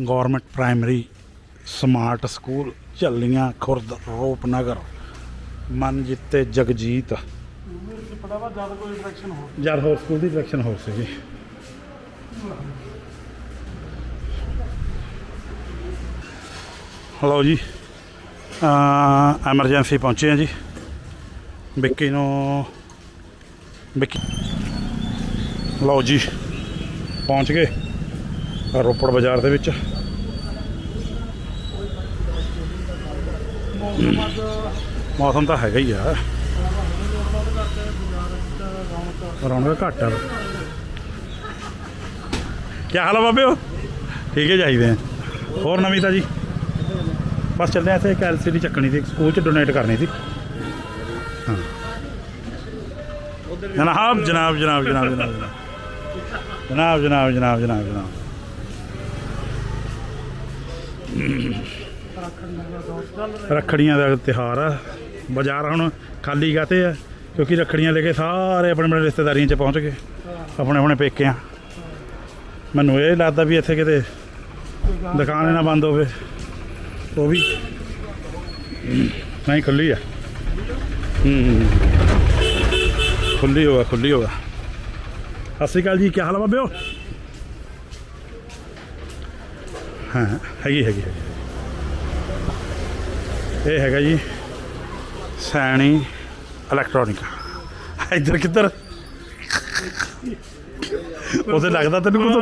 Government primary smart school Jhallian, Khurd, Rupnagar ਮਨ ਜਿੱਤੇ ਜਗਜੀਤ। ਮੇਰੇ ਜਦ ਕੋਈ ਇੰਟਰੈਕਸ਼ਨ ਹੋ ਜਦ ਹੋਰ ਸਕੂਲ ਦੀ ਇਨਫੈਕਸ਼ਨ ਹੋ ਸੀਗੀ। ਹਲੋ ਜੀ ਐਮਰਜੈਂਸੀ ਪਹੁੰਚੇ ਆ ਜੀ। ਵਿੱਕੀ ਨੂੰ, ਵਿੱਕੀ ਲਓ ਜੀ, ਪਹੁੰਚ ਗਏ? ਰੋਪੜ ਬਾਜ਼ਾਰ ਦੇ ਵਿੱਚ। ਮੌਸਮ ਤਾਂ ਹੈਗਾ ਹੀ ਆ। ਰੌਣਕ ਘੱਟ ਆ। ਕੀ ਹਾਲ ਆ ਬਾਬਿਓ? ਠੀਕ ਹੈ ਚਾਹੀਦੇ ਆ। ਹੋਰ ਨਵੀਂ ਤਾਂ ਜੀ ਬਸ ਚੱਲਦੇ ਆ ਇੱਥੇ ਇੱਕ ਐਲਸੀਡੀ ਚੱਕਣੀ ਸੀ ਸਕੂਲ ਚ ਡੋਨੇਟ ਕਰਨੀ ਸੀ। ਹਾਂ। ਜਨਾਬ ਜਨਾਬ ਜਨਾਬ ਜਨਾਬ ਜਨਾਬ ਜਨਾਬ। ਜਨਾਬ ਜਨਾਬ ਜਨਾਬ ਜਨਾਬ ਰੱਖਣ ਦਾ ਦੌਰ ਚੱਲ ਰਿਹਾ ਰੱਖੜੀਆਂ ਦਾ ਤਿਉਹਾਰ ਆ। ਬਾਜ਼ਾਰ ਹੁਣ ਖਾਲੀ ਕਾਤੇ ਆ, ਕਿਉਂਕਿ ਰੱਖੜੀਆਂ ਲੈ ਕੇ ਸਾਰੇ ਆਪਣੇ ਆਪਣੇ ਰਿਸ਼ਤੇਦਾਰੀਆਂ 'ਚ ਪਹੁੰਚ ਗਏ, ਆਪਣੇ ਆਪਣੇ ਪੇਕਿਆਂ। ਮੈਨੂੰ ਇਹ ਲੱਗਦਾ ਵੀ ਇੱਥੇ ਕਿਤੇ ਦੁਕਾਨ ਨਾ ਬੰਦ ਹੋਵੇ। ਉਹ ਵੀ ਨਹੀਂ, ਖੁੱਲੀ ਆ। ਹੂੰ ਖੁੱਲੀ ਹੋਗਾ ਖੁੱਲੀ ਹੋਗਾ ਸਤਿ ਸ਼੍ਰੀ ਅਕਾਲ ਜੀ, ਕੀ ਹਾਲ ਆ ਬਾਬਿਓ? ਹਾਂ, ਹੈਗੀ ਹੈਗੀ ਹੈਗੀ। ਇਹ ਹੈਗਾ ਜੀ ਸੈਣੀ ਇਲੈਕਟ੍ਰੋਨਿਕਾ। ਇੱਧਰ ਕਿੱਧਰ? ਉਹਦੇ ਲੱਗਦਾ ਤੈਨੂੰ ਕੁਝ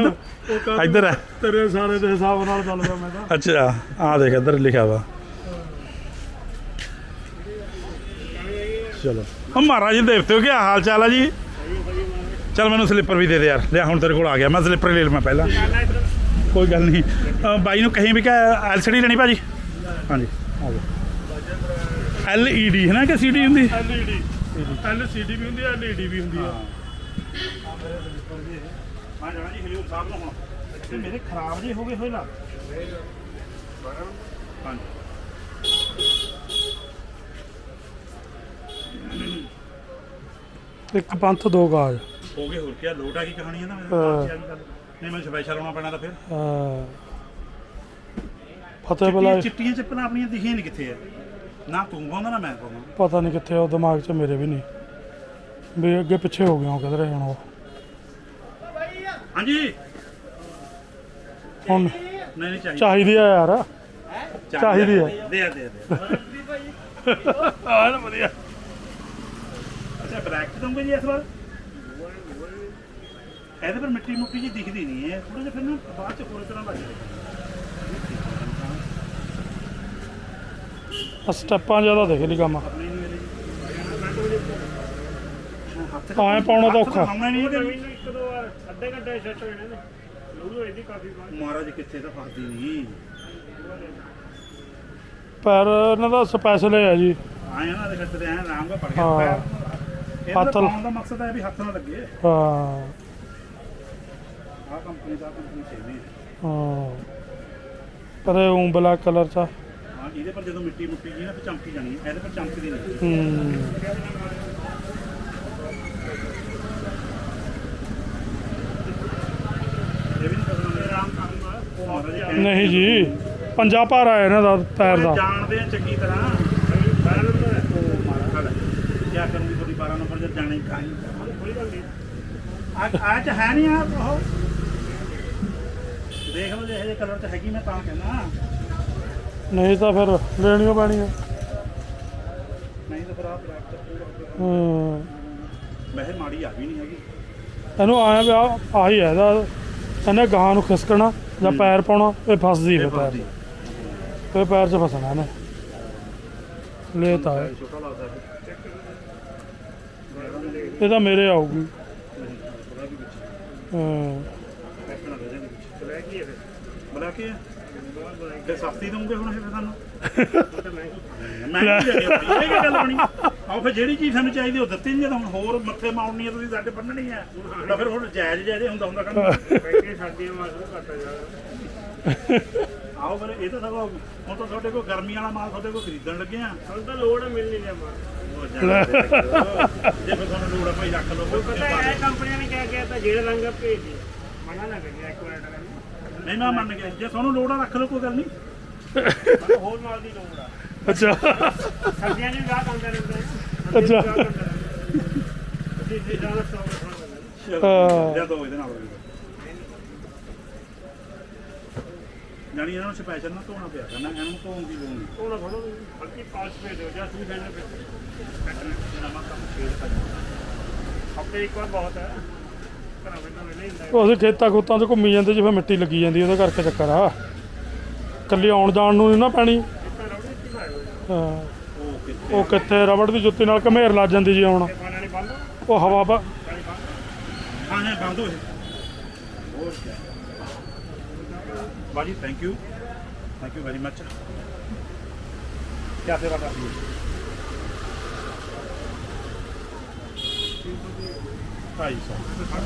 ਉਹ ਇੱਧਰ ਹੈ ਤੇਰੇ ਸਾਰੇ ਦੇ ਹਿਸਾਬ ਨਾਲ ਚੱਲਦਾ ਮੈਂ ਤਾਂ। ਅੱਛਾ ਆ ਦੇਖ ਇੱਧਰ ਲਿਖਿਆ ਵਾ। ਚਲੋ। ਉਹ ਮਹਾਰਾਜ ਜੀ ਦੇਵਤੇ ਹੋ ਕੀ ਹਾਲ ਚਾਲ ਆ ਜੀ? ਚਲ ਮੈਨੂੰ ਸਲਿੱਪਰ ਵੀ ਦੇ ਦੇ ਯਾਰ। ਲਿਆ ਹੁਣ ਤੇਰੇ ਕੋਲ ਆ ਗਿਆ। ਮੈਂ ਸਲਿੱਪਰ ਲੈ ਲਵਾਂ ਪਹਿਲਾਂ। ਕੋਈ ਗੱਲ ਨਹੀਂ। ਬਾਈ ਨੂੰ ਕਹੀਂ ਵੀ ਕਿ ਐਲਸੀਡੀ ਲੈਣੀ ਭਾਜੀ? ਹਾਂਜੀ ਆ ਜਾਓ। ਐਲ ਈ ਡੀ ਹੈ ਨਾ ਕਿ ਸੀ ਡੀ ਹੁੰਦੀ? ਐਲਈਡੀ ਐਲਸੀਡੀ ਵੀ ਹੁੰਦੀ ਹੈ ਐਲਈਡੀ ਵੀ ਹੁੰਦੀ ਆ। ਮੈਂ ਜਾਣਾ ਜੀ ਹਲਿਓ ਸਾਹਿਬ ਨੂੰ ਹੁਣ। ਤੇ ਮੇਰੇ ਖਰਾਬ ਜੇ ਹੋ ਗਏ ਹੋਏ ਹਾਂਜੀ। ਇੱਕ ਪੰਥ ਦੋ ਗਾਜ ਹੋ ਗਏ ਹੋਰ ਕੀ ਲੋਟ ਆ ਕੀ ਕਹਾਣੀ ਹੈ। ਨਾ ਹਾਂ। ਨਹੀਂ ਮੈਨੂੰ ਸਪੈਸ਼ਲ ਆਉਣਾ ਪੈਣਾ ਤਾਂ ਫਿਰ। ਹਾਂ। ਫਤਿਹ ਬਲਾ ਚਿੱਟੀਆਂ- ਚਿੱਟੀਆਂ ਚੱਪਲਾਂ ਆਪਣੀਆਂ ਦਿਖੀਆਂ ਨਹੀਂ ਕਿੱਥੇ ਆ। ਨਾ ਤੂੰ ਪਾਉਂਦਾ ਨਾ ਮੈਂ ਪਾਉਂਦਾ ਪਤਾ ਨਹੀਂ ਕਿੱਥੇ ਉਹ ਦਿਮਾਗ 'ਚ ਮੇਰੇ ਵੀ ਨਹੀਂ। ਵੀ ਅੱਗੇ ਪਿੱਛੇ ਹੋ ਗਿਆ ਉਹ ਕਿਧਰੇ ਹੁਣ ਉਹ। ਹਾਂਜੀ। ਹੁਣ ਨਹੀਂ ਨਹੀਂ ਚਾਹੀਦੀ। ਚਾਹੀਦੀ ਆ ਯਾਰ। ਚਾਹੀਦੀ ਆ। ਦੇ ਆ ਦੇ ਆ, ਦੇ ਆ। ਆ ਨਾ ਵਧੀਆ। ਅੱਛਾ ਬਲੈਕ ਚ ਦਊਂਗੇ ਜੀ ਇਸ ਵਾਰ? ਇਹਦੇ ਪਰ ਮਿੱਟੀ ਮੁੱਟੀ ਜੀ ਦਿਖਦੀ ਨਹੀਂ ਹੈ ਥੋੜਾ ਜਿਹਾ ਫਿਰ ਨਾ ਬਾਅਦ ਚ ਹੋਰ ਤਰ੍ਹਾਂ ਲੱਗ ਜਾਏਗਾ ਆ ਸਟੈਪਾਂ ਜ਼ਿਆਦਾ ਦੇਖ ਲਈ ਕੰਮ। ਐਂ ਪਾਉਣਾ ਤਾਂ ਔਖਾ। ਇਹਦੇ। ਇੱਕ ਦੋ ਵਾਰ ਅੱਧੇ ਘੰਟੇ ਸੈੱਟ ਹੋਏ ਨੇ ਲੂਜ਼ ਹੋਈ ਦੀ ਕਾਫੀ ਬਾਅਦ ਮਹਾਰਾਜ ਕਿੱਥੇ ਤਾਂ ਫਸਦੀ ਨਹੀਂ ਪੈਰ ਇਹਨਾਂ ਦਾ ਸਪੈਸ਼ਲ ਹੈ ਜੀ। ਆਏ ਨਾ ਦੇ ਖੱਤੇ ਤੇ ਐਂ ਆਰਾਮ ਨਾਲ ਪੜ ਗਿਆ। ਹਾਂ। ਪੈਰ ਹੱਥ ਹੱਥ ਨਾਲ- ਦਾ ਮਕਸਦ ਹੈ ਵੀ ਹੱਥ ਨਾਲ ਲੱਗੇ। ਹਾਂ। ਆਹ ਕੰਪਨੀ ਦਾ ਕੰਪਨੀ ਚਾਹੀਦੀ ਹੈ ਹਾਂ। ਪਰ ਇਹ ਊਂ ਬਲੈਕ ਕਲਰ ਚ ਆ। ਹਾਂ ਇਹਦੇ ਪਰ ਜਦੋਂ ਮਿੱਟੀ ਮੁੱਟੀ ਜੀ ਨਾ ਤੇ ਚਮਕੀ ਜਾਣੀ ਹੈ ਇਹਦੇ ਪਰ ਚਮਕਦੀ ਨਹੀਂ। ਹੂੰ ਇਹ ਵੀ ਨਹੀਂ ਕਰਨਾ ਆਰਾਮ ਕਰੂੰਗਾ ਮਹਾਰਾਜ ਜੀ ਕਹਿਣ- ਨਹੀਂ ਜੀ ਪੰਜਾ ਭਾਰ ਆ ਇਹਨਾਂ ਦਾ ਪੈਰ ਦਾ। ਜਾਣਦੇ ਆ ਚੰਗੀ ਤਰ੍ਹਾਂ। ਹੈ ਉਹ ਮਾਰਾ ਖੜਾ ਕੀ ਕਰੂੰਗੀ ਤੁਹਾਡੀ 12 ਨੰਬਰ ਜਦ ਜਾਣਾ ਕਾਹੀਂ ਕੋਈ ਗੱਲ ਨਹੀਂ। ਆ ਆ ਚ ਹੈ ਨਹੀਂ ਆ ਉਹ। ਦੇਖ ਲਓ ਜੇ ਇਹ ਕਲਰ ਚ ਹੈਗੀ ਮੈਂ ਤਾਂ ਕਹਿੰਦਾ। ਨਹੀਂ ਤਾਂ ਫਿਰ ਲੈਣੀਓ ਪੈਣੀ ਆ ਨਹੀਂ ਤਾਂ ਫਿਰ ਆ ਬਲੈਕ ਚ ਪੂਰਾ ਹੂੰ ਵੈਸੇ ਮਾੜੀ ਆ ਵੀ ਨਹੀਂ ਹੈਗੀ। ਇਹਨੂੰ ਆਇਆ ਵੀ ਆਹ- ਆਹੀ ਹੈ ਇਹਦਾ। ਇਹਨੇ ਗਾਂ ਨੂੰ ਖਿਸਕਣਾ ਜਾਂ ਪੈਰ ਪਾਉਣਾ ਇਹ ਫਸਦੀ ਫਿਰ ਪੈਰ। ਇਹ ਪੈਰ 'ਚ ਫਸਣਾ ਇਹਨੇ। ਲੈ ਤਾਂ ਹੈ। ਛੋਟਾ ਲੱਗਦਾ ਹੈ ਇਹ ਤਾਂ ਮੇਰੇ ਆਊਗੀ। ਹਾਂ ਬਲੈਕ ਹੀ ਹੈ? ਤੇ ਸਸਤੀ ਦਊਂਗੇ ਹੁਣ ਇਹ ਤੁਹਾਨੂੰ ਉਹ ਤਾਂ ਮਹਿੰਗੀ ਮੈਂ। ਇਹ ਗੱਲ ਬਣੀ ਆਹ ਫਿਰ ਜਿਹੜੀ ਚੀਜ਼ ਸਾਨੂੰ ਚਾਹੀਦੀ ਉਹ ਦਿੱਤੀ ਨਹੀਂ ਜਦੋਂ ਹੁਣ ਹੋਰ ਮੱਥੇ ਮਾਉਣੀ ਹੈ ਤੁਸੀਂ ਸਾਡੇ ਬੰਨਣੀ ਹੈ। ਤਾਂ ਫਿਰ ਹੁਣ ਜਾਇਜ਼ ਜਾਇਜ਼ ਹੁੰਦਾ ਹੁੰਦਾ ਕੰਮ ਬੈਠੇ ਸਰਦੀਆਂ ਮਾਲ ਨੂੰ ਘੱਟ ਜਾਣਾ ਆਓ ਫਿਰ ਇਹ ਤਾਂ ਹੁਣ ਤਾਂ ਤੁਹਾਡੇ ਕੋਲ ਗਰਮੀ ਵਾਲਾ ਮਾਲ ਤੁਹਾਡੇ ਕੋਲ ਖਰੀਦਣ ਲੱਗੇ ਆ ਹੁਣ ਤਾਂ ਲੋੜ ਮਿਲ ਨਹੀਂ ਰਿਹਾ ਮਾਲ। ਉਹ ਜਾਣਾ ਤੇ ਦੇਖੋ। ਜੇ ਫਿਰ ਤੁਹਾਨੂੰ ਲੋੜ ਆ ਭਾਈ ਰੱਖ ਲਓ। ਉਹ ਪਤਾ ਹੈ ਕੰਪਨੀਆਂ ਨੇ ਕਿਹਾ ਗਿਆ ਤਾਂ ਜਿਹੜਾ ਰੰਗ ਆ ਭੇਜ ਦੇ ਮਨਾ ਨਾ ਕਰਿਆ ਇੱਕ ਵਾਰ ਨਹੀਂ ਮੈਂ ਮੰਨ ਗਿਆ। ਜੇ ਤੁਹਾਨੂੰ ਲੋੜ ਆ ਰੱਖ ਲਓ ਕੋਈ ਗੱਲ ਨਹੀਂ। ਹੋਰ ਨਾਲ ਦੀ ਲੋੜ ਆ। ਅੱਛਾ। ਸਰਦੀਆਂ ਨੂੰ ਗਾਹ ਆਉਂਦੇ ਰਹਿੰਦੇ ਅੱਛਾ। ਜੀ ਜੀ ਰੱਖਣਾ ਪੈਂਦਾ ਹਾਂ। ਦੇ ਦੋ ਇਹਦੇ ਨਾਲ ਜਾਨੀ ਇਹਨਾਂ ਨੂੰ ਸਪੈਸ਼ਲ ਨਾ ਧੋਣਾ ਪਿਆ ਕਰਨਾ ਇਹਨਾਂ ਨੂੰ ਧੋਣ ਦੀ ਲੋੜ ਨਹੀਂ। ਉਹਨਾਂ ਫੜੋ ਹਲਕੀ ਪਾਲਸ਼ ਪੇ ਦਿਓ ਜਾਂ ਸੂਈ ਫੈਨ ਪੇ ਕੱਟਣਾ ਨਮਕ ਕੰਮ ਫੇਰ ਕਰ ਹਫ਼ਤੇ ਇੱਕ ਵਾਰ ਬਹੁਤ ਹੈ। ਉਹ ਅਸੀਂ ਖੇਤਾਂ ਖੂਤਾਂ 'ਚ ਘੁੰਮੀ ਜਾਂਦੇ ਜਿਵੇਂ ਮਿੱਟੀ ਲੱਗੀ ਜਾਂਦੀ ਉਹਦੇ ਕਰਕੇ ਚੱਕਰ ਆ। ਕੱਲੀ ਆਉਣ ਜਾਣ ਨੂੰ ਨਹੀਂ ਨਾ ਪੈਣੀ। ਹਾਂ, ਉਹ ਕਿੱਥੇ ਰਬੜ ਦੀ ਜੁੱਤੀ ਨਾਲ ਘਮੇਰ ਲੱਗ ਜਾਂਦੀ ਜੀ ਆਉਣ ਤੇ ਉਹ ਹਵਾ ਬਾ ਬਾਜੀ thank you thank you very much ਕੀ ਸੇਵਾ ਕਰਦੀ ਹੈ ਢਾਈ ਸੌ।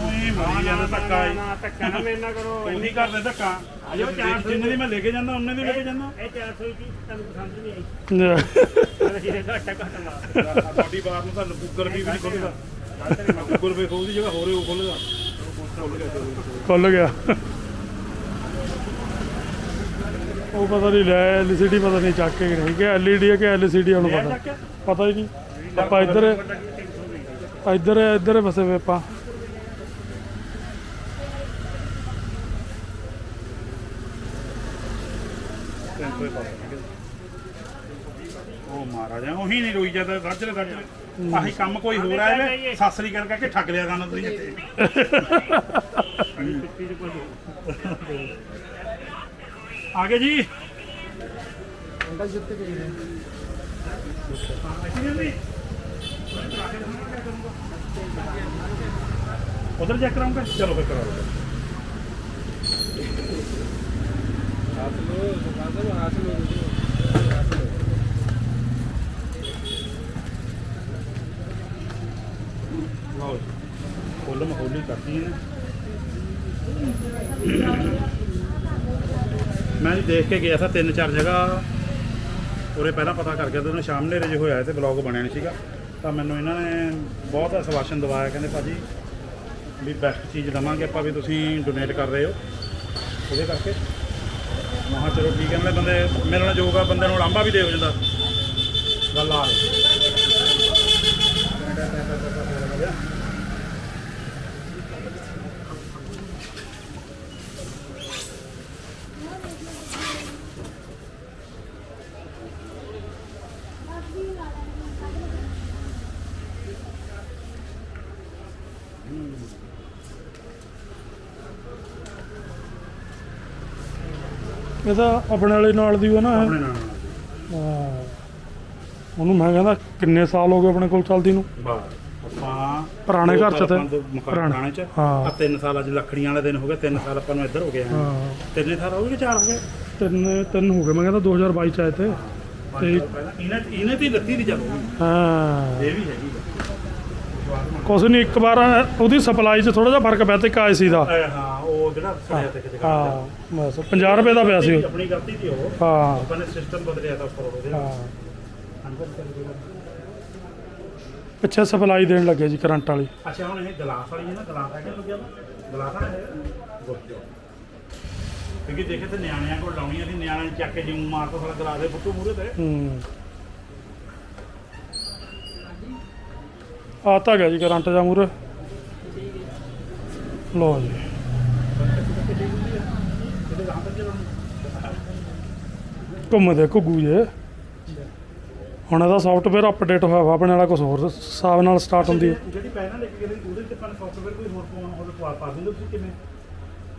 ਓਏ ਮਾਰੀ ਜਾਂਦਾ ਧੱਕਾ ਹੀ। ਨਾ ਧੱਕਾ ਨਾ ਮੇਰੇ ਨਾਲ ਕਰੋ। ਉਹ ਨਹੀਂ ਕਰਦੇ ਧੱਕਾ। ਅਜੇ ਉਹ ਚਾਰ ਸੌ ਜਿੰਨੇ ਦੀ ਮੈਂ ਲੈ ਕੇ ਜਾਂਦਾ ਉਹਨੇ ਦੀ ਲੈ ਕੇ ਜਾਂਦਾ। ਇਹ 400 ਦੀ ਤੁਹਾਨੂੰ ਪਸੰਦ ਨਹੀਂ ਆਈ। ਅਸੀਂ ਇਹ ਘੱਟ ਘੱਟ ਲਾ ਤੁਹਾਡੀ ਬਾਤ ਨੂੰ ਤੁਹਾਨੂੰ ਗੂਗਲ ਵੀ ਨਹੀਂ ਖੋਲਦਾ। ਗੂਗਲ ਪੇ ਖੋਲਦੀ ਜਗ੍ਹਾ ਹੋਰੇ ਉਹ ਖੋਲਦਾ। ਖੁੱਲ ਗਿਆ। ਉਹ ਪਤਾ ਨਹੀਂ ਲੈ ਐਲਸੀਡੀ ਪਤਾ ਨਹੀਂ ਚੱਕ ਕੇ ਨਹੀਂ। ਕਿ ਐਲਈਡੀ ਹੈ ਕਿ ਐਲਸੀਡੀ ਉਹਨੂੰ ਪਤਾ। ਪਤਾ ਹੀ ਨਹੀਂ। ਆਪਾਂ ਇੱਧਰ ਇੱਧਰ ਇੱਧਰ ਫਸੇ ਵੇ ਆਪਾਂ। ਤਿੰਨ ਉਹ ਮਹਾਰਾਜਾ, ਉਹੀ ਨਹੀਂ ਰੋਈ ਜਾਂਦਾ ਗੱਜਰੇ ਗੱਜਰੇ ਆਹੀ ਕੰਮ ਕੋਈ ਹੋਰ ਆਏ ਵੇ ਸਾਸਰੀ ਕਰ ਕਰਕੇ ਠੱਗ ਲਿਆ ਕਰਨਾ ਤੁਸੀਂ ਇੱਥੇ। ਪਿੱਤੀ ਚ ਕੁਝ ਆ ਗਏ ਜੀ। ਉਧਰ ਚੈੱਕ ਕਰਾਉਂਗਾ? ਚਲੋ ਫਿਰ ਕਰਾ ਲਓ। ਲਓ ਜੀ, ਫੁੱਲ ਕਰਦੀ ਹੈ ਮੈਂ ਜੀ ਦੇਖ ਕੇ ਗਿਆ ਸੀ ਤਿੰਨ ਚਾਰ ਜਗ੍ਹਾ। ਉਰੇ ਪਹਿਲਾਂ ਪਤਾ ਕਰ ਗਿਆ ਤੇ ਉਹਨੇ ਸ਼ਾਮ ਹਨੇਰੇ ਜਿਹੇ ਹੋਇਆ ਤੇ ਬਲੌਗ ਬਣਿਆ ਨਹੀਂ ਸੀਗਾ। ਤਾਂ ਮੈਨੂੰ ਇਹਨਾਂ ਨੇ ਬਹੁਤ ਆਸ਼ਵਾਸਨ ਦਿਵਾਇਆ, ਕਹਿੰਦੇ ਭਾਜੀ ਵੀ ਬੈਸਟ ਚੀਜ਼ ਦਵਾਂਗੇ ਆਪਾਂ ਵੀ ਤੁਸੀਂ ਡੋਨੇਟ ਕਰ ਰਹੇ ਹੋ। ਉਹਦੇ ਕਰਕੇ। ਮੈਂ ਚਲੋ ਠੀਕ ਹੈ ਨਾਲੇ ਬੰਦੇ ਮਿਲਣ ਨਾਲ ਜੋਗਾ ਬੰਦੇ ਨੂੰ ਲਾਂਭਾ ਵੀ ਦੇ ਹੋ ਜਾਂਦਾ। ਗੱਲ ਆ ਰਹੀ ਇਹ ਤਾਂ ਆਪਣੇ ਵਾਲੇ ਨਾਲ ਦੀ ਉਹ ਨਾ। ਆਪਣੇ ਨਾਲ। ਹਾਂ। ਉਹਨੂੰ ਮੈਂ ਕਹਿੰਦਾ ਕਿੰਨੇ ਸਾਲ ਹੋ ਗਏ ਆਪਣੇ ਕੋਲ ਚੱਲਦੀ ਨੂੰ? ਬਾਹਰ ਆਪਾਂ ਪੁਰਾਣੇ ਘਰ 'ਚ ਤੇ। ਪੁਰਾਣੇ ਪੁਰਾਣੇ। ਪੁਰਾਣੇ ਚ। ਹਾਂ। ਆ ਤਿੰਨ ਸਾਲ ਅੱਜ ਲੱਖੜੀਆਂ ਵਾਲੇ ਦਿਨ ਹੋ ਗਏ ਤਿੰਨ ਸਾਲ ਆਪਾਂ ਨੂੰ ਇੱਧਰ ਹੋ ਗਏ ਆ। ਹਾਂ। ਤਿੰਨ ਸਾਲ ਹੋ ਗਏ ਕਿ ਚਾਰ ਹੋ ਗਏ? ਤਿੰਨ ਤਿੰਨ ਹੋ ਗਏ ਮੈਂ ਕਹਿੰਦਾ 2022 ਚ ਆਏ ਤੇ। ਪਹਿਲਾਂ। ਇਹਨੇ ਇਹਨੇ ਤੇ ਹੀ ਲੱਤੀ ਦੀ ਚੱਲੋ ਹਾਂ। ਇਹ ਵੀ ਹੈਗੀ ਕੁਛ ਨਹੀਂ ਇੱਕ ਵਾਰ ਉਹਦੀ ਸਪਲਾਈ 'ਚ ਥੋੜਾ ਜਿਹਾ ਫ਼ਰਕ ਪਿਆ ਤੇ ਕਾਇ ਸੀ ਦਾ। ਆ ਹਾਂ। ਉਹ ਜਿਹੜਾ ਸੜਿਆ ਤੇ ਕਿਤੇ ਹਾਂ ਬਸ 50 ਰੁਪਏ ਦਾ ਪਿਆ ਸੀ ਉਹ। ਆਪਣੀ ਗਲਤੀ ਸੀ ਉਹ। ਹਾਂ। ਆਪਾਂ ਨੇ ਸਿਸਟਮ ਬਦਲਿਆ ਤਾਂ ਉੱਪਰ ਉਹਦੇ ਹਾਂ। ਅੰਦਰ ਚੱਲ ਗਿਆ ਪਿੱਛੇ ਸਪਲਾਈ ਦੇਣ ਲੱਗੇ ਜੀ ਕਰੰਟ ਵਾਲੀ। ਅੱਛਾ ਹੁਣ ਇਹ ਗਲਾਸ ਵਾਲੀ ਹੈ ਨਾ ਗਲਾਸ ਹੈਗਾ ਲੱਗਿਆ ਵਾ? ਗਲਾਸ ਆ ਹੈ ਗੁੱਡ ਕਿਉਂਕਿ ਦੇਖੇ ਤੇ ਨਿਆਣਿਆਂ ਕੋਲ ਲਾਉਣੀਆਂ ਸੀ ਨਿਆਣਿਆਂ ਨੂੰ ਚੱਕ ਕੇ ਜਿਉਂ ਮਾਰ ਤੋਂ ਸਾਲਾ ਗਲਾਸ ਦੇ ਫੁੱਟੂ ਮੂਰੇ ਤੇ। ਹੂੰ। ਆ ਤਾਂ ਗਿਆ ਜੀ ਕਰੰਟ ਜਾ ਮੂਰੇ ਲੋ ਜੀ ਕਿਤੇ ਗਾਂ ਤੱਕ ਚਲਾਉਣੀ ਘੁੰਮਦੇ ਘੁੱਗੂ ਜੇ। ਹੁਣ ਇਹਦਾ ਸੌਫਟਵੇਅਰ ਅਪਡੇਟ ਹੋਇਆ ਵਾ ਆਪਣੇ ਵਾਲਾ ਕੁਝ ਹੋਰ ਹਿਸਾਬ ਨਾਲ ਸਟਾਰਟ ਹੁੰਦੀ ਹੈ ਜਿਹੜੀ ਪਹਿਲਾਂ ਲੈ ਕੇ ਗਏ ਉਹਦੇ ਤੇ ਆਪਾਂ ਸੌਫਟਵੇਅਰ ਕੋਈ ਹੋਰ ਪਾਉਣਾ ਹੋਵੇ ਪਾ ਪਾ ਦਿੰਦੇ ਤੁਸੀਂ ਕਿਵੇਂ?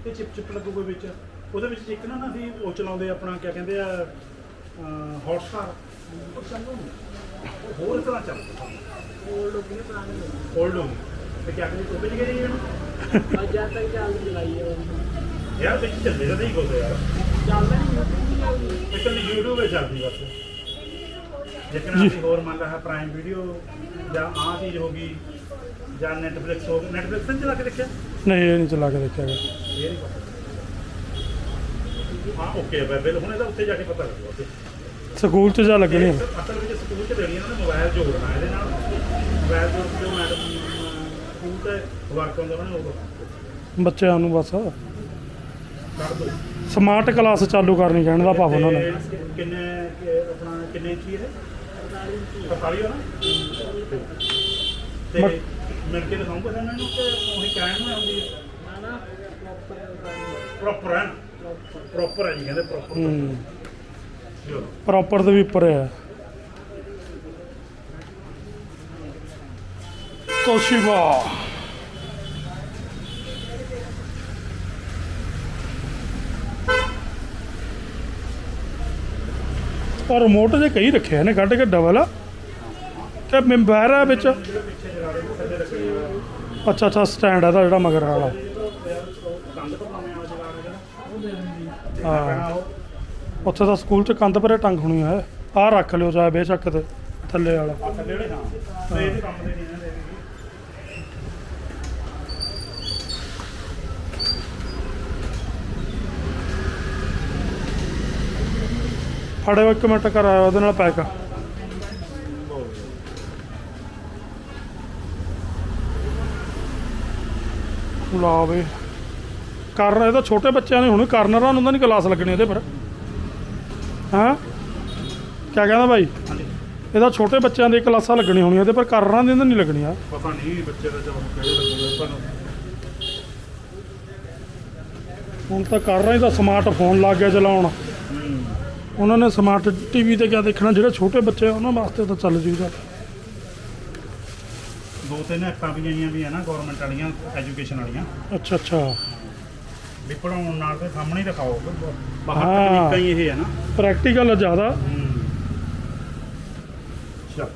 ਤੇ ਚਿਪ ਚਿਪ ਲੱਗੂਗਾ ਵਿੱਚ। ਉਹਦੇ ਵਿੱਚ ਇੱਕ ਨਾ ਨਾ ਅਸੀਂ ਉਹ ਚਲਾਉਂਦੇ ਆਪਣਾ ਕੀ ਕਹਿੰਦੇ ਆ ਹੌਟਸਟਾਰ ਉਹ ਚੱਲੂ ਉਹ ਹੋਰ ਤਰ੍ਹਾਂ ਚੱਲਦਾ ਓਲਡ ਹੋ ਗਈ। ਪੁਰਾਣੇ ਓਲਡ ਹੋ ਤੇ ਕੀ ਕਰੀ ਟੋਪੇ ਚ ਗਈ ਇਹਨੂੰ ਅਜਾ ਤੱਕ ਚੱਲ ਚਲਾਈ ਹੈ ਯਾਰ ਵਿੱਚ ਚੱਲੇ ਤਾਂ ਨਹੀਂ ਕੋਲ ਯਾਰ। ਨਹੀਂ ਇੱਕ ਨਹੀਂ YouTube 'ਤੇ ਚੱਲਦੀ ਬਸ। ਜੇਕਰ ਅਸੀਂ ਹੋਰ ਮੰਨ ਲਾ ਪ੍ਰਾਈਮ ਵੀਡੀਓ ਜਾਂ ਆਹ ਚੀਜ਼ ਹੋ ਗਈ ਜਾਂ Netflix ਹੋ ਗਿਆ Netflix ਤੇ ਚਲਾ ਕੇ ਦੇਖਿਆ? ਨਹੀਂ ਇਹ ਨਹੀਂ ਚਲਾ ਕੇ ਦੇਖਿਆ ਗਿਆ ਇਹ ਨਹੀਂ ਪਤਾ। ਹਾਂ ਓਕੇ ਬਿਲ ਹੁਣ ਇਹਦਾ ਉੱਤੇ ਜਾ ਕੇ ਪਤਾ ਲੱਗੂਗਾ ਉੱਥੇ। ਸਕੂਲ 'ਚ ਜਾ ਲੱਗੇ ਨਹੀਂ ਅਸਲ ਵਿੱਚ ਸਕੂਲ 'ਚ ਦੇਣੀ ਇਹਨਾਂ ਨੇ ਮੋਬਾਈਲ ਜੋੜਨਾ ਇਹਦੇ ਨਾਲ ਮੋਬਾਈਲ ਜੋੜ ਕੇ ਮੈਡਮ ਸਕੂਲ ਤੇ ਵਰਕ ਆਉਂਦਾ ਉਹਨਾਂ ਨੇ ਉਹ ਬੱਚਿਆਂ ਨੂੰ ਬਸ। ਕੱਢ ਦੋ। ਸਮਾਰਟ ਕਲਾਸ ਚਾਲੂ ਕਰਨੀ ਕਹਿਣ ਦਾ ਭਾਵ ਉਹਨਾਂ ਨੇ। ਤੇ ਕਿੰਨੇ ਕਿ ਆਪਣਾ ਕਿੰਨੇ ਇੰਚੀ ਇਹ 45 ਹੋ ਨਾ ਤੇ ਬਟ- ਮਿਲ ਕੇ ਦਿਖਾਉਂਗਾ ਇਹਨਾਂ ਨੂੰ ਕਿ ਉਹੀ ਕਹਿਣ ਨੂੰ ਆਉਂਦੀ ਹੈ। ਨਾ ਨਾ ਪ੍ਰੋਪਰ ਹੈ ਪ੍ਰੋਪਰ ਹੈ। ਜੀ ਕਹਿੰਦੇ ਪ੍ਰੋਪਰ ਹੂੰ। ਜੋ ਪ੍ਰੋਪਰ ਦੇ ਵੀ ਉੱਪਰ ਹੈ। ਤੋਸ਼ੀਬਾ। ਪਰ ਰਿਮੋਟ ਜੇ ਕਈ ਰੱਖੇ ਨੇ ਕੱਢ ਕੇ ਡਬਲ ਤੇ ਮੈਂਬਰ ਆ ਵਿੱਚ ਅੱਛਾ ਅੱਛਾ ਸਟੈਂਡ ਹੈ ਦਾ ਜਿਹੜਾ ਮਗਰ ਵਾਲਾ। ਆ ਹਾਂ। ਉੱਥੇ ਤਾਂ ਸਕੂਲ ਚ ਕੰਧ ਪਰੇ ਟੰਗ ਹੋਣੀ ਹੈ ਆਹ ਰੱਖ ਲਿਓ ਚਾਹੇ ਬੇਸ਼ੱਕ ਤੇ, ਥੱਲੇ ਵਾਲਾ। ਥੱਲੇ ਵਾਲੇ, ਹਾਂ। ਤੇ ਕੰਮ ਦੇ ਨਹੀਂ ਇਹਨਾਂ ਦੇ ਫੜਿਓ ਇੱਕ ਮਿੰਟ ਕਰਾਇਆ ਉਹਦੇ ਨਾਲ ਪੈਕ। ਲਾ ਵੇ ਕਰ ਇਹ ਤਾਂ ਛੋਟੇ ਬੱਚਿਆਂ ਨੇ ਹੁਣ ਕਰਨਰਾਂ ਨੂੰ ਤਾਂ ਨਹੀਂ ਕਲਾਸ ਲੱਗਣੀ ਇਹਦੇ ਪਰ। ਹਾਂ? ਕਿਆ ਕਹਿੰਦਾ ਭਾਈ ਇਹਦਾ ਛੋਟੇ ਬੱਚਿਆਂ ਦੀ ਕਲਾਸਾਂ ਲੱਗਣੀ ਹੋਣੀਆਂ ਇਹਦੇ ਪਰ ਕਰਨਰਾਂ ਦੀ ਤਾਂ ਨਹੀਂ ਲੱਗਣੀਆਂ। ਪਤਾ ਨਹੀਂ ਬੱਚੇ ਦਾ ਜਵਾਬ ਕਿਹੜੇ ਲੱਗੂਗਾ ਤੁਹਾਨੂੰ ਹੁਣ ਤਾਂ ਕਰ ਰਹੇ ਤਾਂ ਸਮਾਰਟਫੋਨ ਲੱਗ ਗਿਆ ਚਲਾਉਣ। ਉਹਨਾਂ ਨੇ ਸਮਾਰਟ ਟੀਵੀ ਤੇ ਕਿਆ ਦੇਖਣਾ ਜਿਹੜੇ ਛੋਟੇ ਬੱਚੇ ਆ ਉਹਨਾਂ ਵਾਸਤੇ ਤਾਂ ਚੱਲ ਜੂਗਾ ਦੋ ਤਿੰਨ ਐਪਾਂ ਵੀ ਆਈਆਂ ਵੀ ਹੈ ਨਾ ਗਵਰਨਮੈਂਟ ਵਾਲੀਆਂ ਐਜੂਕੇਸ਼ਨ ਵਾਲੀਆਂ। ਅੱਛਾ ਅੱਛਾ। ਵੀ ਪੜਾਉਣ ਨਾਲ ਤੇ ਸਾਹਮਣੇ ਹੀ ਦਿਖਾਓ ਬਾਹਰ ਹਾਂ। ਤਕਨੀਕਾਂ ਹੀ ਇਹ ਹੈ ਨਾ। ਪ੍ਰੈਕਟੀਕਲ ਜ਼ਿਆਦਾ। ਚੱਲ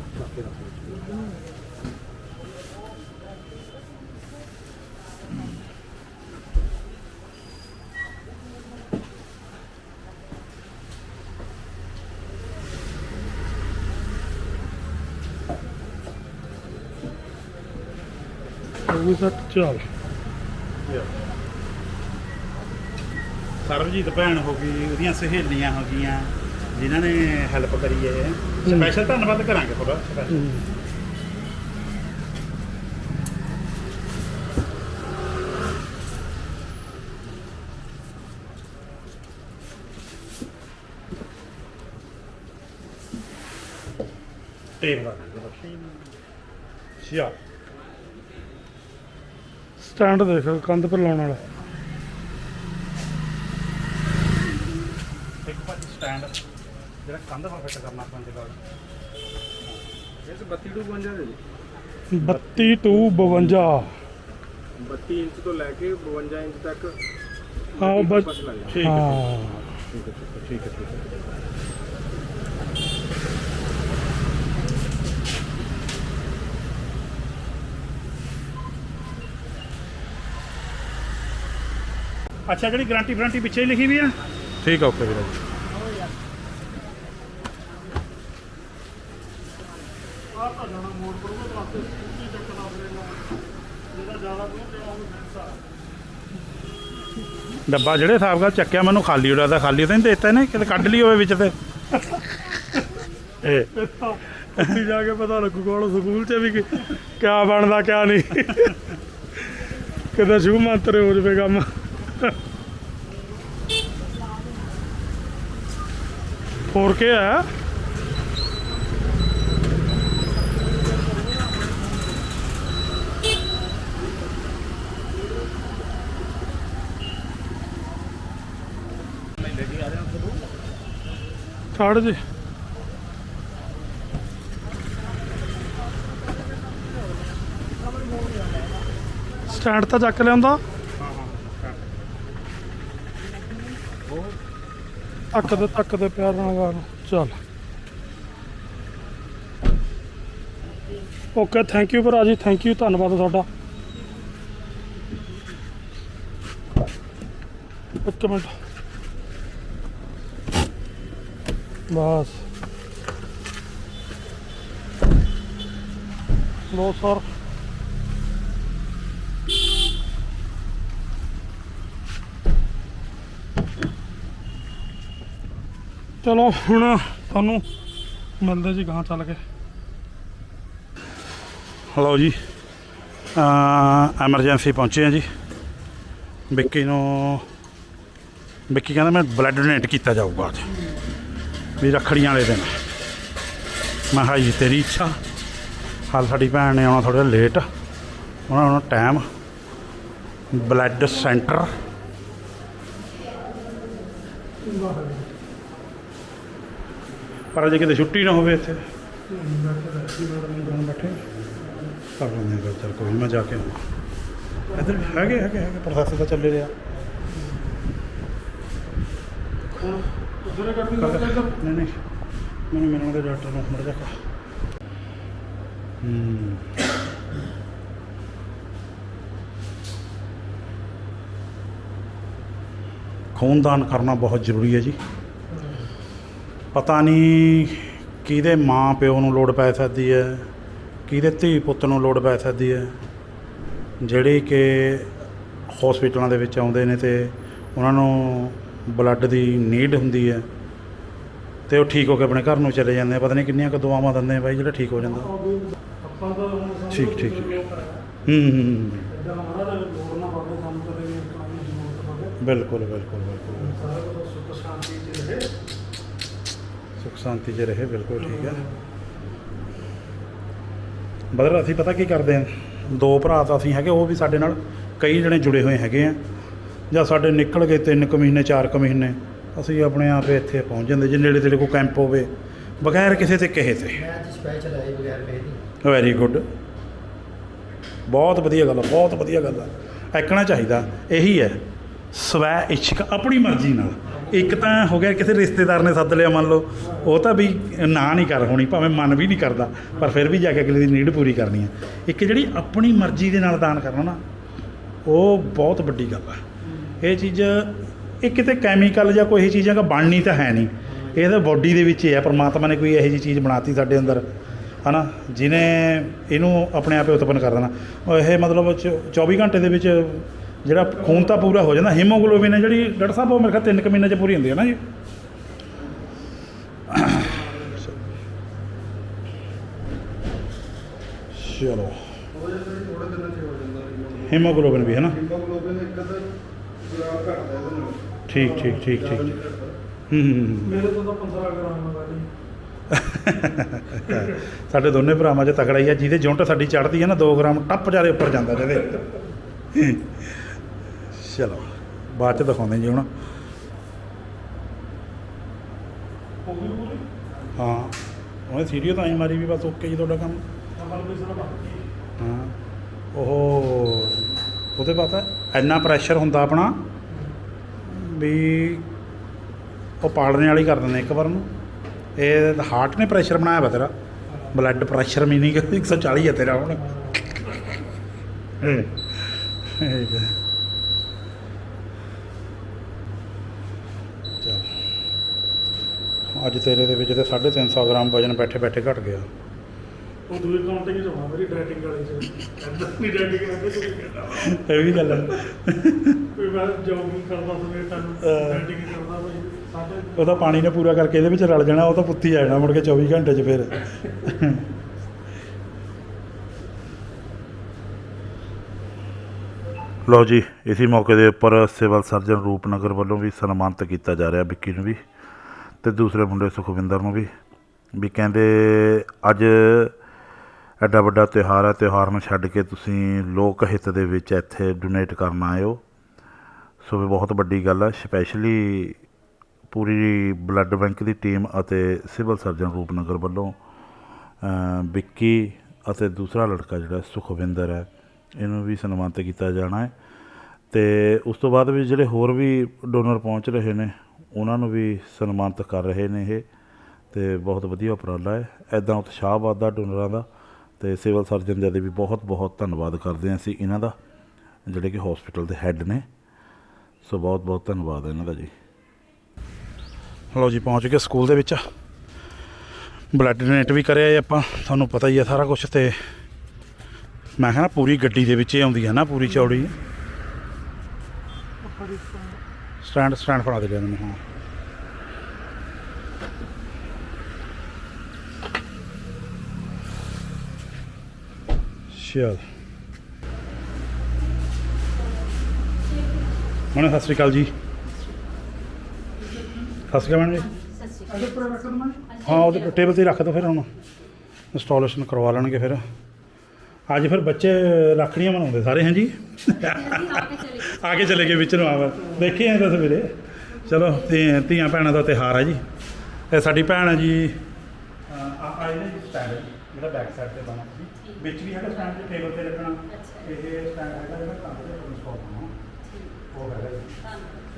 ਉਹ ਸੱਟ ਚੱਲ ਸਰਬਜੀਤ ਭੈਣ ਹੋ ਗਈ ਉਹਦੀਆਂ ਸਹੇਲੀਆਂ ਹੋ ਗਈਆਂ ਜਿਨ੍ਹਾਂ ਨੇ ਹੈਲਪ ਕਰੀ ਹੈ। ਸਪੈਸ਼ਲ ਧੰਨਵਾਦ ਕਰਾਂਗੇ ਤੁਹਾਡਾ special। ਟੇਪ ਲਾ ਦਾਂਗੇ ਸ਼ਿਆ ਸਟੈਂਡ ਦੇਖ ਕੰਧ ਪਰ ਲਾਉਣ ਵਾਲਾ। ਇੱਕ ਪਾਸੇ ਸਟੈਂਡ ਜਿਹੜਾ ਕੰਧ ਪਰ ਫਿੱਟ ਕਰਨਾ ਆਪਾਂ ਦੇ ਕੋਲ ਇਸ 32 ਟੂ 52 ਦੇ 32 ਟੂ 52 32 ਇੰਚ ਤੋਂ ਲੈ ਕੇ 52 ਇੰਚ ਤੱਕ ਹਾਂ ਬਸ ਠੀਕ ਹੈ ਠੀਕ ਹੈ ਠੀਕ ਹੈ। ਅੱਛਾ ਜਿਹੜੀ ਗਾਰੰਟੀ ਵਾਰੰਟੀ ਪਿੱਛੇ ਹੀ ਲਿਖੀ ਵੀ ਆ? ਠੀਕ ਆ ਓਕੇ ਵੀਰੇ। ਡੱਬਾ ਜਿਹੜੇ ਹਿਸਾਬ ਨਾਲ ਚੱਕਿਆ ਮੈਨੂੰ ਖਾਲੀ ਉਡਾ ਦਾ ਖਾਲੀ ਤਾਂ ਨਹੀਂ ਦਿੱਤਾ ਨੇ ਕਿਤੇ ਕੱਢ ਲਈ ਹੋਵੇ ਵਿੱਚ ਤੇ। ਇਹ। ਉੱਥੇ ਜਾ ਕੇ ਪਤਾ ਲੱਗੂ ਕੋਲ ਸਕੂਲ 'ਚ ਵੀ ਕਿ ਕਿਆ ਬਣਦਾ ਕਿਆ ਨਹੀਂ। ਕਿਤੇ ਸ਼ੁਭ ਮੰਤਰ ਹੋ ਜਵੇ ਕੰਮ। ਹੋਰ ਕੀ ਹੈ? ਛੱਡ ਜੀ। ਸਟੈਂਡ ਤਾਂ ਚੱਕ ਲਿਆਉਂਦਾ। ਤੱਕ ਦੇ ਤੱਕ ਦੇ ਪਿਆਰ ਨਾਲ ਗੱਲ ਚੱਲ। ਓਕੇ ਥੈਂਕ ਯੂ ਭਰਾ ਜੀ ਥੈਂਕ ਯੂ ਧੰਨਵਾਦ ਤੁਹਾਡਾ। ਇੱਕ ਮਿੰਟ। ਬਸ। ਲੋ ਸਰ ਚਲੋ, ਹੁਣ ਤੁਹਾਨੂੰ ਮਿਲਦੇ ਜੀ ਗਾਂ ਚੱਲ ਕੇ। ਹਲੋ ਜੀ ਐਮਰਜੈਂਸੀ ਪਹੁੰਚੇ ਆ ਜੀ। ਵਿੱਕੀ ਨੂੰ, ਵਿੱਕੀ ਕਹਿੰਦਾ ਮੈਂ ਬਲੱਡ ਡੋਨੇਟ ਕੀਤਾ ਜਾਊਗਾ ਅੱਜ। ਵੀ ਰੱਖੜੀਆਂ ਵਾਲੇ ਦਿਨ। ਮੈਂ ਕਿਹਾ ਜੀ, ਤੇਰੀ ਇੱਛਾ। ਹਾਲ ਸਾਡੀ ਭੈਣ ਨੇ ਆਉਣਾ ਥੋੜਾ ਲੇਟ ਉਹਨਾਂ ਨੂੰ ਟਾਈਮ ਬਲੱਡ ਸੈਂਟਰ ਪਰ ਅਜੇ ਕਿਤੇ ਛੁੱਟੀ ਨਾ ਹੋਵੇ ਇੱਥੇ। ਬੈਠੇ ਕਰ ਲੈਂਦੇ ਹਾਂ ਗੱਲ, ਚੱਲ ਕੋਈ ਨੀ, ਮੈਂ ਜਾ ਕੇ ਆਉਂਦਾ। ਇੱਧਰ ਹੈਗੇ ਹੈਗੇ ਹੈਗੇ ਪ੍ਰੋਸੈਸ ਤਾਂ ਚੱਲੇ ਰਿਹਾ। ਉਧਰੇ ਕੱਢ ਨਹੀਂ ਨਹੀਂ ਮੈਨੂੰ ਮਿਲਣ ਦੇ ਡਾਕਟਰ ਨੂੰ ਮਰ ਜਾ ਹੂੰ। ਖੂਨਦਾਨ ਕਰਨਾ ਬਹੁਤ ਜ਼ਰੂਰੀ ਹੈ ਜੀ। ਪਤਾ ਨਹੀਂ ਕਿਹਦੇ ਮਾਂ ਪਿਓ ਨੂੰ ਲੋੜ ਪੈ ਸਕਦੀ ਹੈ ਕਿਹਦੇ ਧੀ ਪੁੱਤ ਨੂੰ ਲੋੜ ਪੈ ਸਕਦੀ ਹੈ। ਜਿਹੜੇ ਕਿ ਹਸਪੀਟਲਾਂ ਦੇ ਵਿੱਚ ਆਉਂਦੇ ਨੇ ਤੇ ਉਹਨਾਂ ਨੂੰ ਬਲੱਡ ਦੀ ਨੀਡ ਹੁੰਦੀ ਹੈ ਤੇ ਉਹ ਠੀਕ ਹੋ ਕੇ ਆਪਣੇ ਘਰ ਨੂੰ ਚਲੇ ਜਾਂਦੇ ਆ। ਪਤਾ ਨਹੀਂ ਕਿੰਨੀਆਂ ਕੁ ਦੁਆਵਾਂ ਦਿੰਦੇ ਆ ਬਾਈ ਜਿਹੜਾ ਠੀਕ ਹੋ ਜਾਂਦਾ। ਠੀਕ, ਠੀਕ, ਠੀਕ। ਲੋਕ ਹੂੰ ਹੂੰ, ਹੂੰ। ਸੁਖ ਸ਼ਾਂਤੀ 'ਚ ਰਹੇ ਬਿਲਕੁਲ ਠੀਕ ਹੈ। ਬਦਰ ਅਸੀਂ ਪਤਾ ਕੀ ਕਰਦੇ ਆ ਦੋ ਭਰਾ ਤਾਂ ਅਸੀਂ ਹੈਗੇ ਉਹ ਵੀ ਸਾਡੇ ਨਾਲ ਕਈ ਜਣੇ ਜੁੜੇ ਹੋਏ ਹੈਗੇ ਆ। ਜਾਂ ਸਾਡੇ ਨਿਕਲ ਗਏ ਤਿੰਨ ਕੁ ਮਹੀਨੇ ਚਾਰ ਕੁ ਮਹੀਨੇ ਅਸੀਂ ਆਪਣੇ ਆਪ ਇੱਥੇ ਪਹੁੰਚ ਜਾਂਦੇ ਜੇ ਨੇੜੇ ਤੇੜੇ ਕੋਈ ਕੈਂਪ ਹੋਵੇ। ਬਗੈਰ ਕਿਸੇ ਤੇ ਕਹੇ ਤੇ। ਮੈਂ ਅੱਜ ਸਪੈਸ਼ਲ ਆਈ ਬਗੈਰ ਕਹੇ ਦੀ। ਵੈਰੀ ਗੁੱਡ ਬਹੁਤ ਵਧੀਆ ਗੱਲ ਆ ਬਹੁਤ ਵਧੀਆ ਗੱਲ ਆ। ਐਕਣਾ ਚਾਹੀਦਾ ਇਹੀ ਹੈ ਸਵੈ ਇੱਛਕ ਆਪਣੀ ਮਰਜ਼ੀ ਨਾਲ। ਇੱਕ ਤਾਂ ਹੋ ਗਿਆ ਕਿਸੇ ਰਿਸ਼ਤੇਦਾਰ ਨੇ ਸੱਦ ਲਿਆ ਮੰਨ ਲਓ, ਉਹ ਤਾਂ ਵੀ ਨਾ ਨਹੀਂ ਕਰ ਹੋਣੀ, ਭਾਵੇਂ ਮਨ ਵੀ ਨਹੀਂ ਕਰਦਾ, ਪਰ ਫਿਰ ਵੀ ਜਾ ਕੇ ਅਗਲੇ ਦੀ ਨੀਡ ਪੂਰੀ ਕਰਨੀ ਹੈ ਇੱਕ ਜਿਹੜੀ ਆਪਣੀ ਮਰਜ਼ੀ ਦੇ ਨਾਲ ਦਾਨ ਕਰਨਾ ਨਾ, ਉਹ ਬਹੁਤ ਵੱਡੀ ਗੱਲ ਆ। ਇਹ ਚੀਜ਼, ਇਹ ਕਿਤੇ ਕੈਮੀਕਲ ਜਾਂ ਕੋਈ ਇਹੋ ਚੀਜ਼ਾਂ ਦਾ ਬਣਨੀ ਤਾਂ ਹੈ ਨਹੀਂ। ਇਹ ਤਾਂ ਬੋਡੀ ਦੇ ਵਿੱਚ ਹੀ ਹੈ ਪਰਮਾਤਮਾ ਨੇ ਕੋਈ ਇਹੋ ਜਿਹੀ ਚੀਜ਼ ਬਣਾਤੀ ਸਾਡੇ ਅੰਦਰ, ਹਨਾ? ਜਿਹਨੇ ਇਹਨੂੰ ਆਪਣੇ ਆਪੇ ਉਤਪਨ ਕਰ ਦੇਣਾ। ਇਹ ਮਤਲਬ ਚ- 24 ਘੰਟੇ ਦੇ ਵਿੱਚ ਜਿਹੜਾ ਖੂਨ ਤਾਂ ਪੂਰਾ ਹੋ ਜਾਂਦਾ ਹੀਮੋਗਲੋਬਿਨ ਹੈ ਜਿਹੜੀ ਡਾਕਟਰ ਸਾਹਿਬ ਉਹ ਮੇਰੇ ਖਿਆਲ ਤਿੰਨ ਕੁ ਮਹੀਨੇ ਚ ਪੂਰੀ ਹੁੰਦੀ ਹੈ ਨਾ ਜੀ। ਚਲੋ। ਹੀਮੋਗਲੋਬਿਨ ਵੀ ਹੈ ਨਾ। ਹੀਮੋਗਲੋਬਿਨ ਇੱਕ ਤਾਂ ਜਰਾ ਘਟਦਾ ਇਹਦੇ ਨਾਲ ਠੀਕ ਠੀਕ ਠੀਕ ਠੀਕ। ਹੂੰ ਹੂੰ, ਹੂੰ। ਮੇਰੇ ਤੋਂ ਤਾਂ 15 ਗ੍ਰਾਮ ਆ ਜੀ ਸਾਡੇ ਦੋਨੇ ਭਰਾਵਾਂ 'ਚ ਤਕੜਾ ਹੀ ਆ ਜਿਹਦੇ ਜੁੰਟ ਸਾਡੀ ਚੜਦੀ ਹੈ ਨਾ 2 ਗ੍ਰਾਮ ਟੱਪ ਜਾਦੇ ਉੱਪਰ ਜਾਂਦਾ ਜਿਹਦੇ। ਚਲੋ ਬਾਅਦ ਚ ਦਿਖਾਉਂਦੇ ਜੀ ਹੁਣ। ਹਾਂ। ਉਹਨੇ ਸੀਰੀਓ ਤਾਂ ਐਂ ਮਾਰੀ ਵੀ ਬਸ ਓਕੇ ਜੀ ਤੁਹਾਡਾ ਕੰਮ। ਹਾਂ। ਉਹ ਉਹਦੇ ਪਤਾ ਇੰਨਾ ਪ੍ਰੈਸ਼ਰ ਹੁੰਦਾ ਆਪਣਾ ਵੀ ਉਹ ਪਾੜਨੇ ਵਾਲੀ ਕਰ ਦਿੰਦੇ ਇੱਕ ਵਾਰ ਨੂੰ। ਇਹ ਹਾਰਟ ਨੇ ਪ੍ਰੈਸ਼ਰ ਬਣਾਇਆ ਵਾ ਤੇਰਾ। ਬਲੱਡ ਪ੍ਰੈਸ਼ਰ ਮੀਨਿੰਗ 140 ਹੈ ਤੇਰਾ ਹੁਣ। ਇਹ। ਇਹ ਜੀ। ਚੱਲ ਅੱਜ ਤੇਰੇ ਦੇ ਵਿੱਚ ਤੇ 350 ਗ੍ਰਾਮ ਵਜਨ ਬੈਠੇ ਬੈਠੇ ਘਟ ਗਿਆ। ਉਹ ਦੂਜੀ ਕਾਊਂਟਿੰਗ ਚ ਹੋਣਾ ਮੇਰੀ ਡਾਈਟਿੰਗ ਵਾਲੀ ਚ। ਐਦਾਂ ਨਹੀਂ ਡਾਈਟਿੰਗ ਕਰਦੇ ਕੋਈ ਕਹਿੰਦਾ ਇਹ ਵੀ ਗੱਲ ਹੈ ਕੋਈ ਮੈਂ ਜੋਗਿੰਗ ਕਰਦਾ ਸਵੇਰ ਤੱਕ ਅਹ ਡਾਈਟਿੰਗ ਕਰਦਾ ਬਈ ਸਾਡੇ ਉਹ ਤਾਂ ਪਾਣੀ ਨੇ ਪੂਰਾ ਕਰਕੇ ਇਹਦੇ ਵਿੱਚ ਰਲ ਜਾਣਾ ਉਹ ਤਾਂ ਪੁੱਤੀ ਆ ਜਾਣਾ ਮੁੜ ਕੇ 24 ਘੰਟੇ 'ਚ ਫਿਰ। ਲਓ ਜੀ ਇਸੇ ਮੌਕੇ ਦੇ ਉੱਪਰ ਸਿਵਲ ਸਰਜਨ ਰੂਪਨਗਰ ਵੱਲੋਂ ਵੀ ਸਨਮਾਨਿਤ ਕੀਤਾ ਜਾ ਰਿਹਾ ਵਿੱਕੀ ਨੂੰ ਵੀ। ਤੇ ਦੂਸਰੇ ਮੁੰਡੇ ਸੁਖਵਿੰਦਰ ਨੂੰ ਵੀ ਵੀ ਕਹਿੰਦੇ ਅੱਜ ਐਡਾ ਵੱਡਾ ਤਿਉਹਾਰ ਹੈ, ਤਿਉਹਾਰ ਨੂੰ ਛੱਡ ਕੇ ਤੁਸੀਂ ਲੋਕ ਹਿੱਤ ਦੇ ਵਿੱਚ ਇੱਥੇ ਡੋਨੇਟ ਕਰਨ ਆਏ ਹੋ। ਸੋ ਇਹ ਬਹੁਤ ਵੱਡੀ ਗੱਲ ਹੈ ਸਪੈਸ਼ਲੀ ਪੂਰੀ ਬਲੱਡ ਬੈਂਕ ਦੀ ਟੀਮ ਅਤੇ ਸਿਵਲ ਸਰਜਨ ਰੂਪਨਗਰ ਵੱਲੋਂ ਵਿੱਕੀ ਅਤੇ ਦੂਸਰਾ ਲੜਕਾ ਜਿਹੜਾ ਸੁਖਵਿੰਦਰ ਹੈ, ਇਹਨੂੰ ਵੀ ਸਨਮਾਨਿਤ ਕੀਤਾ ਜਾਣਾ ਹੈ। ਤੇ ਉਸ ਤੋਂ ਬਾਅਦ ਵੀ ਜਿਹੜੇ ਹੋਰ ਵੀ ਡੋਨਰ ਪਹੁੰਚ ਰਹੇ ਨੇ ਉਹਨਾਂ ਨੂੰ ਵੀ ਸਨਮਾਨਿਤ ਕਰ ਰਹੇ ਨੇ ਇਹ ਤੇ ਬਹੁਤ ਵਧੀਆ ਉਪਰਾਲਾ ਹੈ। ਐਦਾਂ ਉਤਸ਼ਾਹ ਵੱਧਦਾ ਡੋਨਰਾਂ ਦਾ ਤੇ ਸਿਵਲ ਸਰਜਨ ਜੀ ਦੇ ਵੀ ਬਹੁਤ ਬਹੁਤ ਧੰਨਵਾਦ ਕਰਦੇ ਹਾਂ ਅਸੀਂ ਇਹਨਾਂ ਦਾ, ਜਿਹੜੇ ਕਿ ਹਸਪੀਟਲ ਦੇ ਹੈੱਡ ਨੇ। ਸੋ ਬਹੁਤ ਬਹੁਤ ਧੰਨਵਾਦ ਇਹਨਾਂ ਦਾ ਜੀ। ਲਓ ਜੀ, ਪਹੁੰਚ ਗਏ ਸਕੂਲ ਦੇ ਵਿੱਚ। ਬਲੱਡ ਡੋਨੇਟ ਵੀ ਕਰਿਆ ਜੀ ਆਪਾਂ, ਤੁਹਾਨੂੰ ਪਤਾ ਹੀ ਆ ਸਾਰਾ ਕੁਝ ਤੇ ਮੈਂ ਕਿਹਾ ਨਾ ਪੂਰੀ ਗੱਡੀ ਦੇ ਵਿੱਚ ਹੀ ਆਉਂਦੀ ਹੈ ਨਾ, ਪੂਰੀ ਚੌੜੀ। ਸਟੈਂਡ ਸਟੈਂਡ ਫੜਾ ਦੇ ਲਿਆ ਮੈਨੂੰ ਹਾਂ। ਚਲ ਮਨ ਸਤਿ ਸ਼੍ਰੀ ਅਕਾਲ ਜੀ। ਸਤਿ ਸ਼੍ਰੀ ਅਕਾਲ ਜੀ। ਹਾਂ ਉਹਦੇ ਟੇਬਲ ਤੇ ਹੀ ਰੱਖ ਦੋ ਫਿਰ ਹੁਣ। ਇੰਸਟਾਲੇਸ਼ਨ ਕਰਵਾ ਲੈਣਗੇ ਫਿਰ। ਅੱਜ ਫਿਰ ਬੱਚੇ ਰੱਖੜੀਆਂ ਮਨਾਉਂਦੇ ਸਾਰੇ ਹਾਂ ਜੀ? ਆ ਕੇ ਚਲੇ ਗਏ ਵਿੱਚ ਨੂੰ ਆਵਾ ਦੇਖੇ ਆਂ ਤਾਂ ਸਵੇਰੇ। ਚਲੋ ਧੀ- ਧੀਆਂ ਭੈਣਾਂ ਦਾ ਤਿਹਾਰ ਹੈ ਜੀ। ਇਹ ਸਾਡੀ ਭੈਣ ਹੈ ਜੀ ਆ ਆ ਇਹਨੇ ਸਟੈਂਡ ਜਿਹੜਾ ਬੈਕ ਸਾਈਡ ਤੇ ਬਣਾ ਸੀ ਵਿੱਚ ਵੀ ਹੈਗਾ ਸਟੈਂਡ ਤੇ ਟੇਬਲ ਤੇ ਰੱਖਣਾ। ਇਹ ਸਟੈਂਡ ਹੈਗਾ ਜਿਹੜਾ ਕੰਧ ਤੇ ਇੰਸਟਾਲ ਕਰਨਾ ਉਹ ਹੈਗਾ ਜੀ।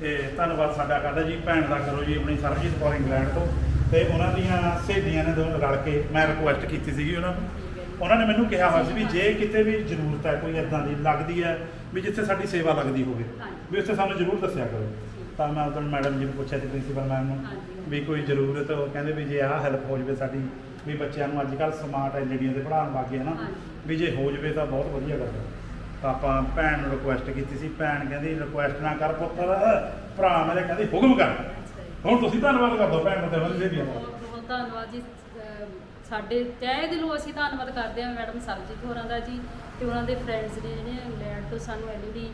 ਤੇ ਧੰਨਵਾਦ ਸਾਡਾ ਕਰਦਾ ਜੀ। ਭੈਣ ਦਾ ਕਰੋ ਜੀ ਆਪਣੀ ਸਰਬਜੀਤ ਕੌਰ ਇੰਗਲੈਂਡ ਤੋਂ। ਤੇ ਉਹਨਾਂ ਦੀਆਂ ਸਹੇਲੀਆਂ ਨੇ ਦੋਨੋਂ ਰਲ ਕੇ ਮੈਂ ਰਿਕੁਐਸਟ ਕੀਤੀ ਸੀਗੀ ਉਹਨਾਂ ਨੂੰ। ਉਹਨਾਂ ਨੇ ਮੈਨੂੰ ਕਿਹਾ ਹੋਇਆ ਸੀ ਵੀ ਜੇ ਕਿਤੇ ਵੀ ਜ਼ਰੂਰਤ ਹੈ ਕੋਈ ਇਦਾਂ ਦੀ ਲੱਗਦੀ ਹੈ ਵੀ ਜਿੱਥੇ ਸਾਡੀ ਸੇਵਾ ਲੱਗਦੀ ਹੋਵੇ ਵੀ ਉੱਥੇ ਸਾਨੂੰ ਜ਼ਰੂਰ ਦੱਸਿਆ ਕਰੋ। ਤਾਂ ਮੈਂ ਉਦੋਂ ਮੈਡਮ ਜੀ ਨੂੰ ਪੁੱਛਿਆ ਸੀ ਪ੍ਰਿੰਸੀਪਲ ਮੈਮ ਨੂੰ ਵੀ ਕੋਈ ਜ਼ਰੂਰਤ ਉਹ ਕਹਿੰਦੇ ਵੀ ਜੇ ਆਹ ਹੈਲਪ ਹੋ ਜਵੇ ਸਾਡੀ ਵੀ ਬੱਚਿਆਂ ਨੂੰ ਅੱਜ ਕੱਲ੍ਹ ਸਮਾਰਟ ਐਲਈਡੀਆਂ ਤੇ ਪੜ੍ਹਾਉਣ ਲੱਗ ਗਏ ਹਨਾ ਵੀ ਜੇ ਹੋ ਜਵੇ ਤਾਂ ਬਹੁਤ ਵਧੀਆ ਗੱਲ ਹੈ। ਤਾਂ ਆਪਾਂ ਭੈਣ ਨੂੰ ਰਿਕੁਐਸਟ ਕੀਤੀ ਸੀ ਭੈਣ ਕਹਿੰਦੀ ਰਿਕੁਐਸਟ ਨਾ ਕਰ ਪੁੱਤਰ ਭਰਾ ਮੇਰੇ ਕਹਿੰਦੀ ਹੁਕਮ ਕਰ। ਹੁਣ ਤੁਸੀਂ ਧੰਨਵਾਦ ਕਰ ਦਿਓ ਭੈਣ ਨੂੰ ਤੇ ਵਧੀਆ ਬਹੁਤ ਬਹੁਤ ਧੰਨਵਾਦ ਜੀ। ਸਾਡੇ ਤਹਿ ਦਿਲੋਂ ਅਸੀਂ ਧੰਨਵਾਦ ਕਰਦੇ ਹਾਂ ਮੈਡਮ ਸਰਜੀਤ ਹੋਰਾਂ ਦਾ ਜੀ ਤੇ ਉਹਨਾਂ ਦੇ ਫਰੈਂਡਸ ਨੇ ਜਿਹੜੇ ਇੰਗਲੈਂਡ ਤੋਂ ਸਾਨੂੰ ਐਲਈਡੀ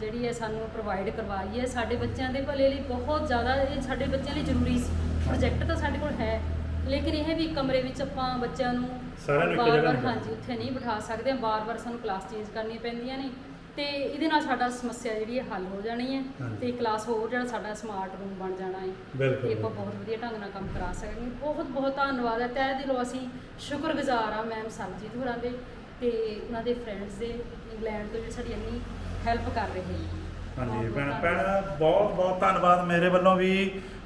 ਜਿਹੜੀ ਹੈ ਸਾਨੂੰ ਪ੍ਰੋਵਾਈਡ ਕਰਵਾਈ ਹੈ। ਸਾਡੇ ਬੱਚਿਆਂ ਦੇ ਭਲੇ ਲਈ ਬਹੁਤ ਜ਼ਿਆਦਾ ਇਹ ਸਾਡੇ ਬੱਚਿਆਂ ਲਈ ਜ਼ਰੂਰੀ ਸੀ। ਪ੍ਰੋਜੈਕਟ ਤਾਂ ਸਾਡੇ ਕੋਲ ਹੈ ਲੇਕਿਨ ਇਹ ਵੀ ਕਮਰੇ ਵਿੱਚ ਆਪਾਂ ਬੱਚਿਆਂ ਨੂੰ ਸਾਰਿਆਂ ਨੂੰ ਇੱਕ ਜਗ੍ਹਾ ਵਾਰ-ਵਾਰ ਹਾਂਜੀ ਉੱਥੇ ਨਹੀਂ ਬਿਠਾ ਸਕਦੇ। ਬਾਰ-ਬਾਰ ਸਾਨੂੰ ਕਲਾਸ ਚੇਂਜ ਕਰਨੀਆਂ ਪੈਂਦੀਆਂ ਨੇ। ਤੇ ਇਹਦੇ ਨਾਲ ਸਾਡਾ ਸਮੱਸਿਆ ਜਿਹੜੀ ਹੈ ਹੱਲ ਹੋ ਜਾਣੀ ਹੈ ਹਾਂਜੀ। ਤੇ ਕਲਾਸ ਹੋਰ ਜਿਹੜਾ ਸਾਡਾ ਸਮਾਰਟ ਰੂਮ ਬਣ ਜਾਣਾ ਹੈ ਬਿਲਕੁਲ। ਤੇ ਆਪਾਂ ਬਹੁਤ ਵਧੀਆ ਢੰਗ ਨਾਲ ਕੰਮ ਕਰਾ ਸਕਦੇ ਹਾਂ ਬਹੁਤ ਬਹੁਤ ਧੰਨਵਾਦ ਹੈ ਤਹਿ ਦਿਲੋਂ ਅਸੀਂ ਸ਼ੁਕਰਗੁਜ਼ਾਰ ਆ ਮੈਮ ਸਰਜੀਤ ਹੋਰਾਂ ਦੇ ਤੇ ਉਹਨਾਂ ਦੇ ਫਰੈਂਡਸ ਦੇ ਇੰਗਲੈਂਡ ਤੋਂ ਜਿਹੜੀ ਸਾਡੀ ਇੰਨੀ ਹੈਲਪ ਕਰ ਰਹੇ ਨੇ ਹਾਂਜੀ ਬਹੁਤ-ਬਹੁਤ ਭੈਣ ਧੰਨਵਾਦ। ਭੈਣ ਬਹੁਤ ਬਹੁਤ ਧੰਨਵਾਦ ਮੇਰੇ ਵੱਲੋਂ ਵੀ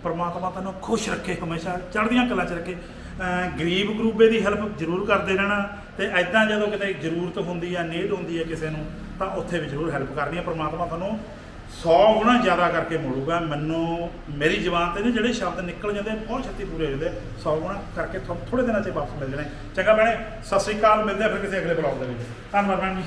ਪ੍ਰਮਾਤਮਾ ਤੁਹਾਨੂੰ ਖੁਸ਼ ਰੱਖੇ ਹਮੇਸ਼ਾ ਚੜ੍ਹਦੀਆਂ ਕਲਾ ਚ ਰੱਖੇ ਅਮ ਗਰੀਬ ਗਰੂਬੇ ਦੀ ਹੈਲਪ ਜ਼ਰੂਰ ਕਰਦੇ ਰਹਿਣਾ ਤੇ ਐਦਾਂ ਜਦੋਂ ਕਿਤੇ ਜ਼ਰੂਰਤ ਹੁੰਦੀ ਹੈ ਨੀਡ ਹੁੰਦੀ ਹੈ ਕਿਸੇ ਨੂੰ ਤਾਂ ਉੱਥੇ ਵੀ ਜ਼ਰੂਰ ਹੈਲਪ ਕਰਨੀ ਹੈ। ਪ੍ਰਮਾਤਮਾ ਤੁਹਾਨੂੰ 100 ਗੁਣਾ ਜ਼ਿਆਦਾ ਕਰਕੇ ਮੋੜੂਗਾ। ਮੈਨੂੰ, ਮੇਰੀ ਜ਼ੁਬਾਨ ਤੇ ਨੇ, ਜਿਹੜੇ ਸ਼ਬਦ ਨਿਕਲ ਜਾਂਦੇ, ਬਹੁਤ ਛੱਤੀ ਪੂਰੇ ਹੋ ਜਾਂਦੇ। 100 ਗੁਣਾ ਕਰਕੇ ਥੋੜੇ ਦਿਨਾਂ 'ਚ ਵਾਪਸ ਮਿਲ ਜਾਣੇ। ਚੰਗਾ ਭੈਣੇ, ਸਤਿ ਸ੍ਰੀ ਅਕਾਲ। ਮਿਲਦੇ ਆ ਫਿਰ ਕਿਸੇ ਅਗਲੇ ਬਲੌਗ ਦੇ ਵਿੱਚ। ਧੰਨਵਾਦ ਭੈਣ ਜੀ।